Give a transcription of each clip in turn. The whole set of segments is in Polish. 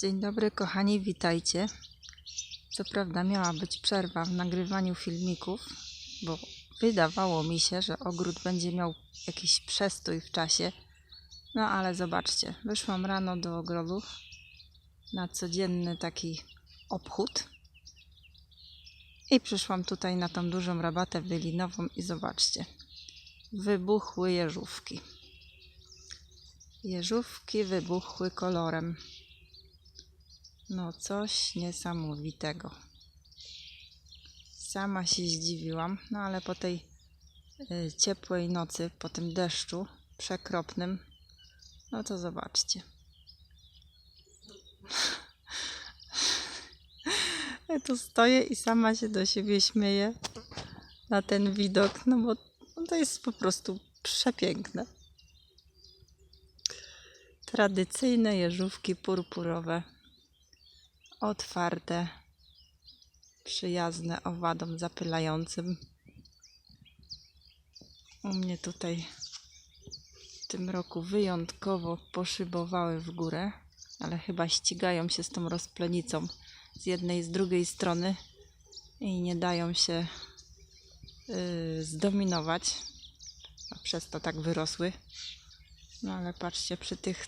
Dzień dobry, kochani, witajcie. Co prawda miała być przerwa w nagrywaniu filmików, bo wydawało mi się, że ogród będzie miał jakiś przestój w czasie. No ale zobaczcie, wyszłam rano do ogrodu na codzienny taki obchód i przyszłam tutaj na tą dużą rabatę bylinową i zobaczcie, wybuchły jeżówki. Jeżówki wybuchły kolorem. No coś niesamowitego. Sama się zdziwiłam, no ale po tej y, ciepłej nocy, po tym deszczu przekropnym, no to zobaczcie. Ja tu stoję i sama się do siebie śmieję na ten widok, no bo to jest po prostu przepiękne. Tradycyjne jeżówki purpurowe otwarte, przyjazne owadom zapylającym. U mnie tutaj w tym roku wyjątkowo poszybowały w górę, ale chyba ścigają się z tą rozplenicą z jednej i z drugiej strony i nie dają się yy, zdominować, a przez to tak wyrosły. No ale patrzcie, przy tych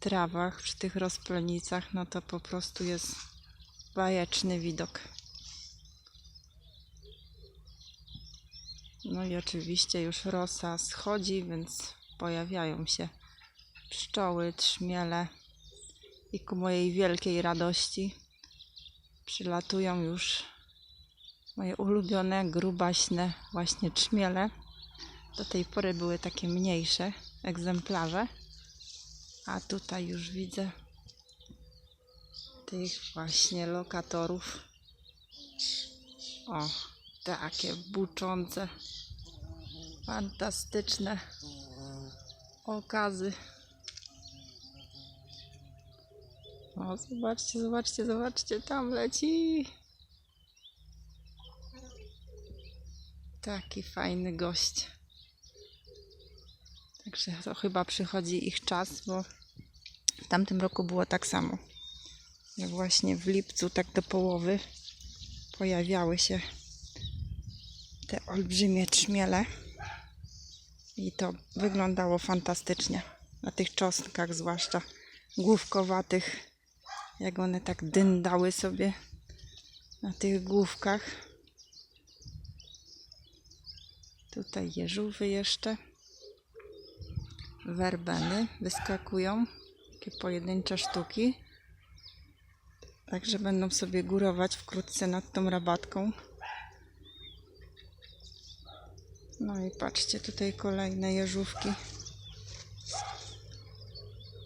trawach, przy tych rozplenicach, no to po prostu jest bajeczny widok. No i oczywiście już rosa schodzi, więc pojawiają się pszczoły, trzmiele i ku mojej wielkiej radości przylatują już moje ulubione, grubaśne właśnie trzmiele. Do tej pory były takie mniejsze egzemplarze. A tutaj już widzę tych właśnie lokatorów. O, takie buczące, fantastyczne okazy. O, zobaczcie, zobaczcie, zobaczcie, tam leci. Taki fajny gość. Także to chyba przychodzi ich czas, bo w tamtym roku było tak samo. Że właśnie w lipcu, tak do połowy, pojawiały się te olbrzymie trzmiele. I to wyglądało fantastycznie. Na tych czosnkach zwłaszcza główkowatych, jak one tak dyndały sobie na tych główkach. Tutaj jeżówy jeszcze werbeny wyskakują, takie pojedyncze sztuki. Także będą sobie górować wkrótce nad tą rabatką. No i patrzcie, tutaj kolejne jeżówki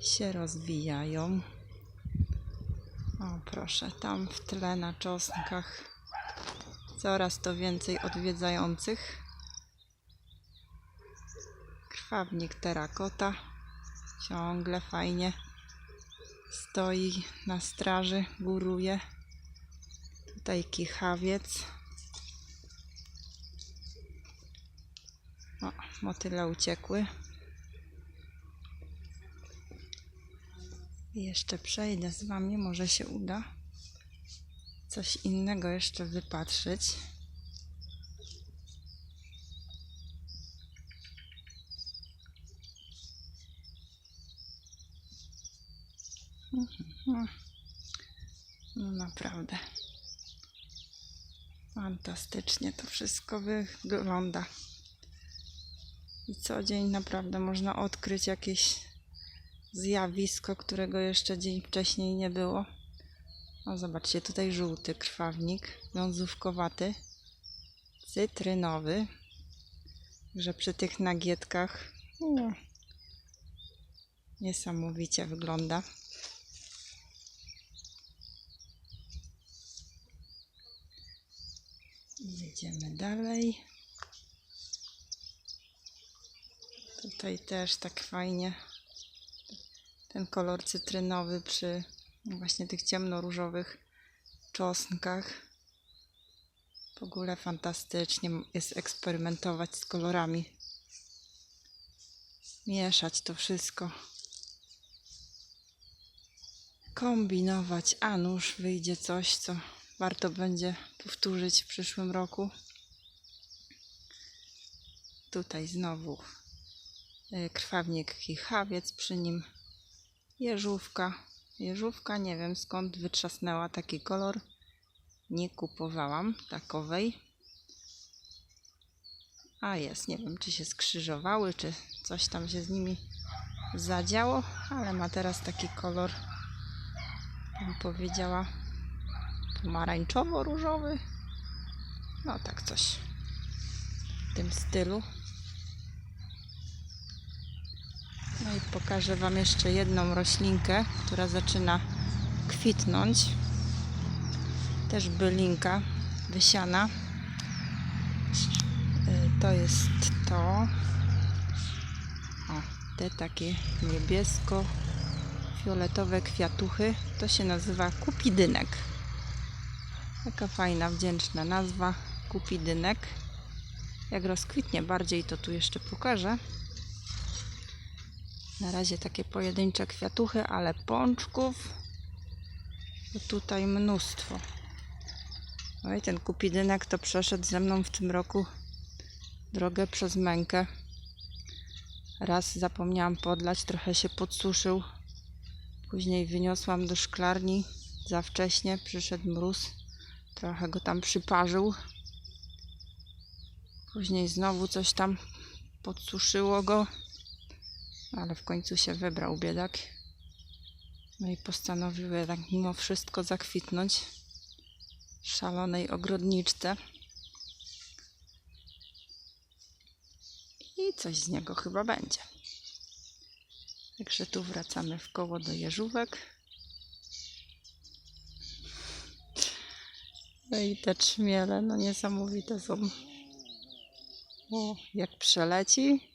się rozwijają. O proszę, tam w tle na czosnkach coraz to więcej odwiedzających. Krwawnik terakota ciągle fajnie stoi na straży, góruje. Tutaj kichawiec. O, motyle uciekły. I Jeszcze przejdę z Wami, może się uda coś innego jeszcze wypatrzyć. No naprawdę. Fantastycznie to wszystko wygląda. I co dzień naprawdę można odkryć jakieś zjawisko, którego jeszcze dzień wcześniej nie było. O, zobaczcie, tutaj żółty krwawnik, wiązówkowaty, cytrynowy. Że przy tych nagietkach no, niesamowicie wygląda. Jedziemy dalej. Tutaj też tak fajnie ten kolor cytrynowy przy właśnie tych ciemnoróżowych czosnkach. W ogóle fantastycznie jest eksperymentować z kolorami. Mieszać to wszystko. kombinować, a nuż wyjdzie coś, co warto będzie powtórzyć w przyszłym roku. Tutaj znowu y, krwawnik kichawiec, przy nim jeżówka. Jeżówka, nie wiem skąd wytrzasnęła taki kolor. Nie kupowałam takowej. A jest, nie wiem czy się skrzyżowały, czy coś tam się z nimi zadziało, ale ma teraz taki kolor, bym powiedziała, pomarańczowo-różowy. No tak coś w tym stylu. No i pokażę Wam jeszcze jedną roślinkę, która zaczyna kwitnąć. Też bylinka wysiana. Y, To jest to. O, te takie niebiesko-fioletowe kwiatuchy. To się nazywa kupidynek. Taka fajna, wdzięczna nazwa. Kupidynek. Jak rozkwitnie bardziej, to tu jeszcze pokażę. Na razie takie pojedyncze kwiatuchy, ale pączków tutaj mnóstwo. Oj, ten kupidynek to przeszedł ze mną w tym roku drogę przez mękę. Raz zapomniałam podlać, trochę się podsuszył. Później wyniosłam do szklarni za wcześnie, przyszedł mróz, trochę go tam przyparzył. Później znowu coś tam podsuszyło go, ale w końcu się wybrał biedak. No i postanowił jednak mimo wszystko zakwitnąć szalonej ogrodniczce. I coś z niego chyba będzie. Także tu wracamy w koło do jeżówek. No i te trzmiele, no niesamowite są. O, jak przeleci,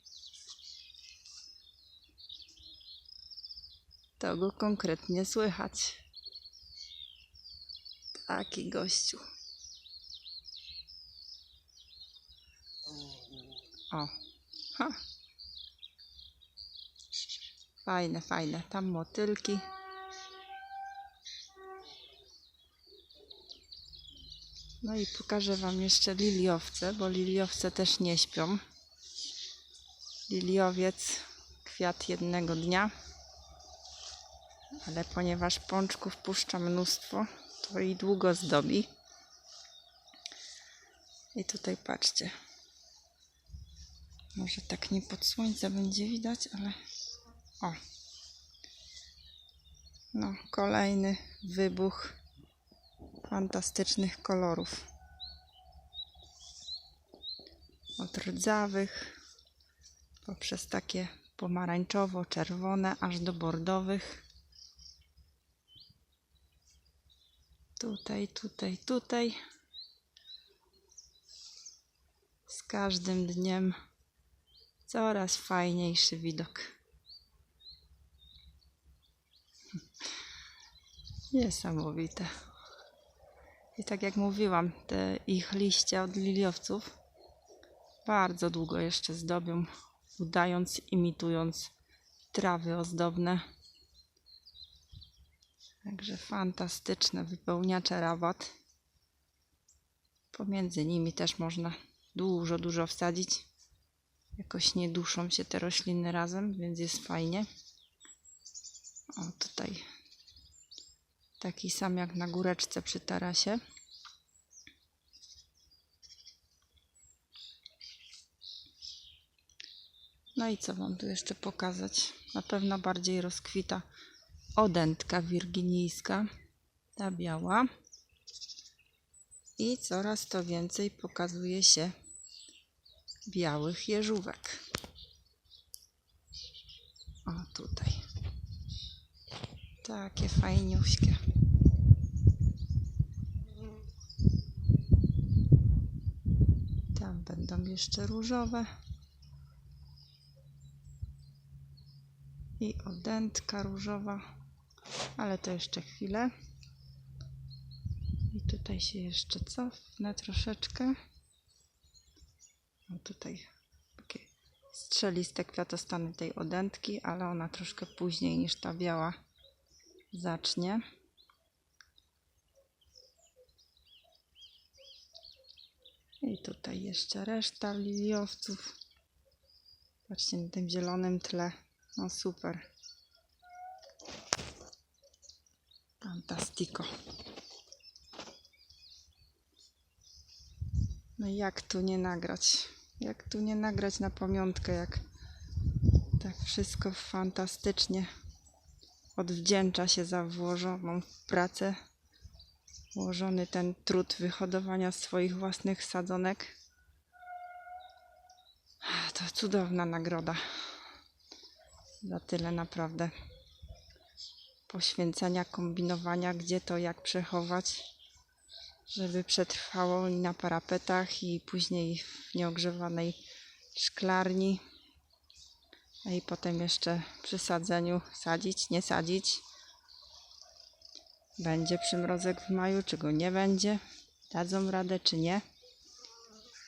to go konkretnie słychać. Taki gościu. O, ha. Fajne, fajne. Tam motylki. No i pokażę Wam jeszcze liliowce, bo liliowce też nie śpią. Liliowiec, kwiat jednego dnia. Ale ponieważ pączków puszcza mnóstwo, to i długo zdobi. I tutaj patrzcie. Może tak nie pod słońce będzie widać, ale o. No, kolejny wybuch fantastycznych kolorów. Od rdzawych poprzez takie pomarańczowo-czerwone aż do bordowych. Tutaj, tutaj, tutaj. Z każdym dniem coraz fajniejszy widok. Niesamowite. I tak jak mówiłam, te ich liście od liliowców bardzo długo jeszcze zdobią, udając, imitując trawy ozdobne. Także fantastyczne wypełniacze rabat. Pomiędzy nimi też można dużo, dużo wsadzić. Jakoś nie duszą się te rośliny razem, więc jest fajnie. O, tutaj taki sam jak na góreczce przy tarasie. No i co Wam tu jeszcze pokazać? Na pewno bardziej rozkwita odętka wirginijska, ta biała. I coraz to więcej pokazuje się białych jeżówek. O, tutaj. Takie fajniuśkie. Tam będą jeszcze różowe. I odętka różowa, ale to jeszcze chwilę. I tutaj się jeszcze cofnę troszeczkę. O tutaj takie strzeliste kwiatostany tej odętki, ale ona troszkę później niż ta biała zacznie. I tutaj jeszcze reszta liliowców. Patrzcie na tym zielonym tle. No super. Fantastico. No jak tu nie nagrać? Jak tu nie nagrać na pamiątkę, jak tak wszystko fantastycznie odwdzięcza się za włożoną pracę, włożony ten trud wyhodowania swoich własnych sadzonek. To cudowna nagroda. Za tyle naprawdę poświęcenia, kombinowania, gdzie to, jak przechować, żeby przetrwało i na parapetach i później w nieogrzewanej szklarni. I potem jeszcze przy sadzeniu sadzić, nie sadzić. Będzie przymrozek w maju, czy go nie będzie. Dadzą radę, czy nie.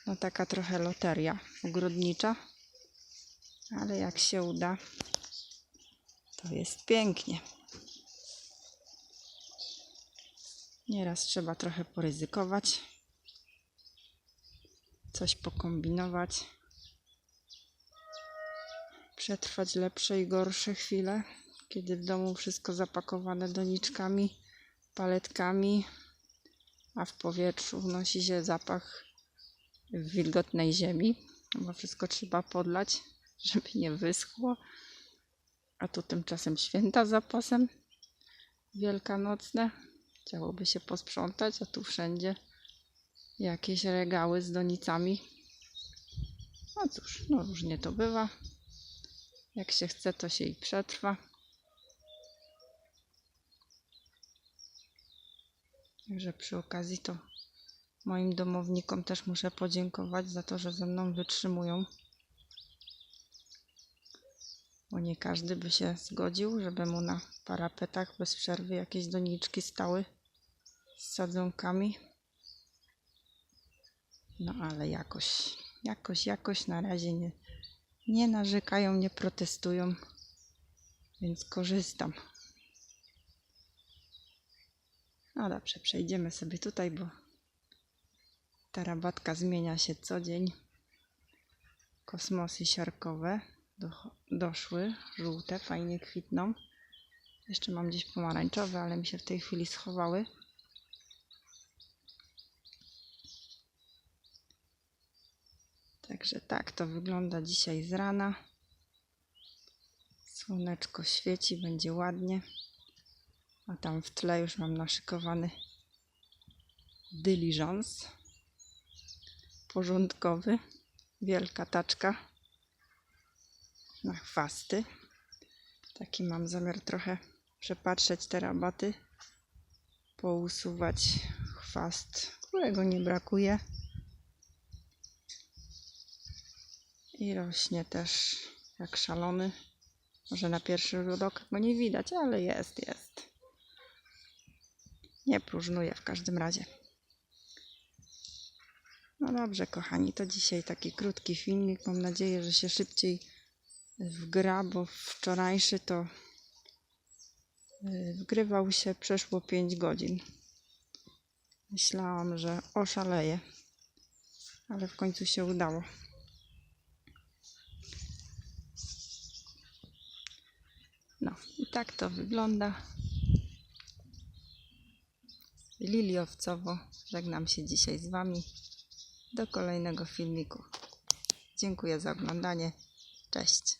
No taka trochę loteria ogrodnicza. Ale jak się uda, to jest pięknie. Nieraz trzeba trochę poryzykować, coś pokombinować, przetrwać lepsze i gorsze chwile, kiedy w domu wszystko zapakowane doniczkami, paletkami, a w powietrzu unosi się zapach wilgotnej ziemi, bo wszystko trzeba podlać, żeby nie wyschło. A tu tymczasem święta zapasem wielkanocne. Chciałoby się posprzątać, a tu wszędzie jakieś regały z donicami. No cóż, no różnie to bywa. Jak się chce, to się i przetrwa. Także przy okazji to moim domownikom też muszę podziękować za to, że ze mną wytrzymują. Bo nie każdy by się zgodził, żeby mu na parapetach bez przerwy jakieś doniczki stały z sadzonkami. No ale jakoś, jakoś, jakoś na razie nie, nie narzekają, nie protestują, więc korzystam. No dobrze, przejdziemy sobie tutaj, bo ta rabatka zmienia się co dzień. Kosmosy siarkowe do, doszły, żółte, fajnie kwitną. Jeszcze mam gdzieś pomarańczowe, ale mi się w tej chwili schowały. Także tak to wygląda dzisiaj z rana. Słoneczko świeci, będzie ładnie. A tam w tle już mam naszykowany dyliżans porządkowy. Wielka taczka na chwasty. Taki mam zamiar trochę przepatrzeć te rabaty, pousuwać chwast, którego nie brakuje. I rośnie też jak szalony. Może na pierwszy rzut oka go nie widać, ale jest, jest. Nie próżnuje w każdym razie. No dobrze, kochani, to dzisiaj taki krótki filmik. Mam nadzieję, że się szybciej wgra, bo wczorajszy to y, wgrywał się przeszło 5 godzin. Myślałam, że oszaleję, ale w końcu się udało. No i tak to wygląda. Liliowcowo żegnam się dzisiaj z Wami. Do kolejnego filmiku. Dziękuję za oglądanie. Cześć.